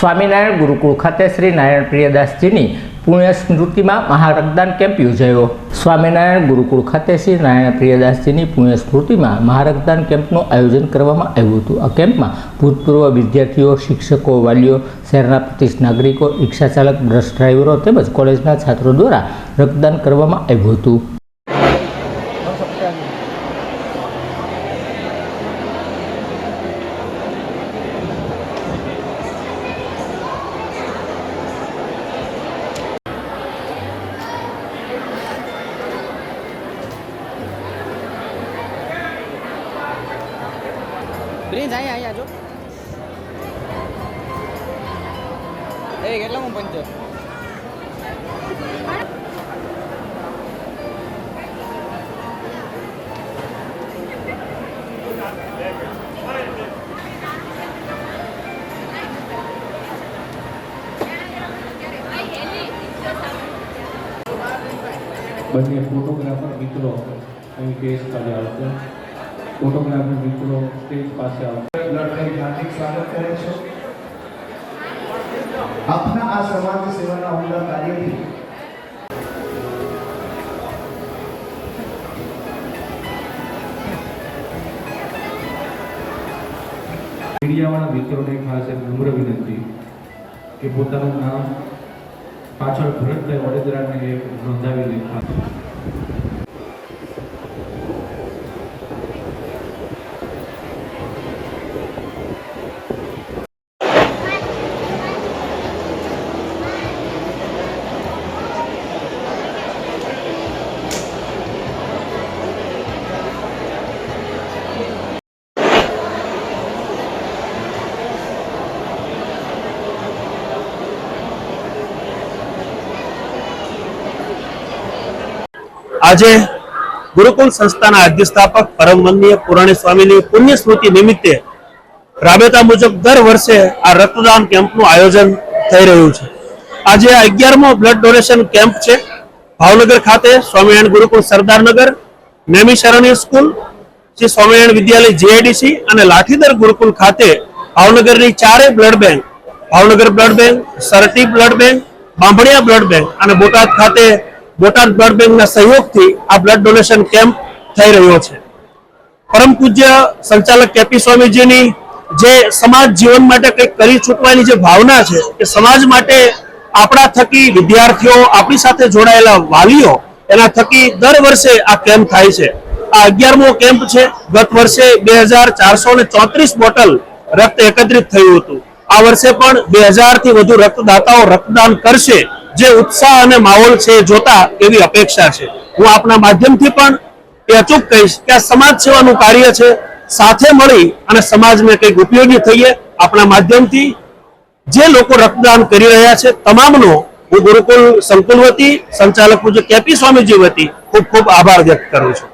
સ્વામિનારાયણ ગુરુકુળ ખાતે શ્રી નારાયણ પ્રિયદાસજીની પુણ્ય સ્મૃતિમાં મહારક્તદાન કેમ્પ યોજાયો. સ્વામિનારાયણ ગુરુકુળ ખાતે શ્રી નારાયણ પ્રિયદાસજીની પુણ્ય સ્મૃતિમાં મહારક્તદાન કેમ્પનું આયોજન કરવામાં આવ્યું હતું. આ કેમ્પમાં ભૂતપૂર્વ વિદ્યાર્થીઓ, શિક્ષકો, વાલીઓ, શહેરના પ્રતિષ્ઠિત નાગરિકો રિક્ષા ચાલક બસ ડ્રાઈવરો તેમજ કોલેજના છાત્રો દ્વારા રક્તદાન કરવામાં આવ્યું હતું. પ્રિન્સ, અહીંયા અહીંયા, જો. એ કેટલા હું પંચર? બંને ફોટોગ્રાફર મિત્રો, અહીં કેસ ખાતે આવશે ફોટોગ્રાફર મિત્રો સ્ટેજ પાસે આવશે લડાઈ હાર્દિક સ્વાગત કરે છે. આપના આ સમાજ સેવાના ઉમદા કાર્યથી મીડિયાવાળા મિત્રોને ખાસ એક નમ્ર વિનંતી કે પોતાનું નામ પાછળ ભરતભાઈ વડોદરાને નોંધાવી લે આજે ગુરુકુલ સંસ્થાના અધ્યસ્થાપક પરમ પુરાણી સ્વામીની પુણ્ય સ્મૃતિ નિમિત્તે રાબેતા મુજબ દર વર્ષે આ રક્તદાન કેમ્પનું આયોજન થઈ રહ્યું છે. આજે અગિયારમો બ્લડ ડોનેશન કેમ્પ છે. ભાવનગર ખાતે સ્વામિનારાયણ ગુરુકુળ સરદારનગર નેમી સ્કૂલ, શ્રી સ્વામિનારાયણ વિદ્યાલય જીઆઈડીસી અને લાઠીદર ગુરુકુલ ખાતે ભાવનગરની ચારે blood bank Bhavnagar blood bank sir T blood bank Bambhaniya blood bank અને બોટાદ ખાતે બોટાદ બ્લડ બેંકના સહયોગથી આ બ્લડ ડોનેશન કેમ્પ થઈ રહ્યો છે. પરમ પૂજ્ય સંચાલક કેપી સ્વામીજીની જે સમાજ જીવન માટે કંઈક કરી છૂટવાની જે ભાવના છે કે સમાજ માટે આપણા થકી વિદ્યાર્થીઓ આપણી સાથે જોડાયેલા વાલીઓ એના થકી દર વર્ષે આ કેમ્પ થાય છે. આ અગિયારમો કેમ્પ છે. ગત વર્ષે બે હજાર ચારસો ને ચોત્રીસ બોટલ રક્ત એકત્રિત થયું હતું. આ વર્ષે પણ બે હજારથી વધુ રક્તદાતાઓ રક્તદાન કરશે. જે ઉત્સાહ અને માહોલ છે જોતા એવી અપેક્ષા છે. હું આપના માધ્યમથી પણ એ અચૂક કહીશ કે આ સમાજ સેવાનું કાર્ય છે. સાથે મળી અને સમાજને કંઈક ઉપયોગી થઈએ આપણા માધ્યમથી. જે લોકો રક્તદાન કરી રહ્યા છે તમામનો હું ગુરુકુલ સંકુલ વતી સંચાલક પૂજ્ય કેપી સ્વામીજી વતી ખૂબ ખૂબ આભાર વ્યક્ત કરું છું.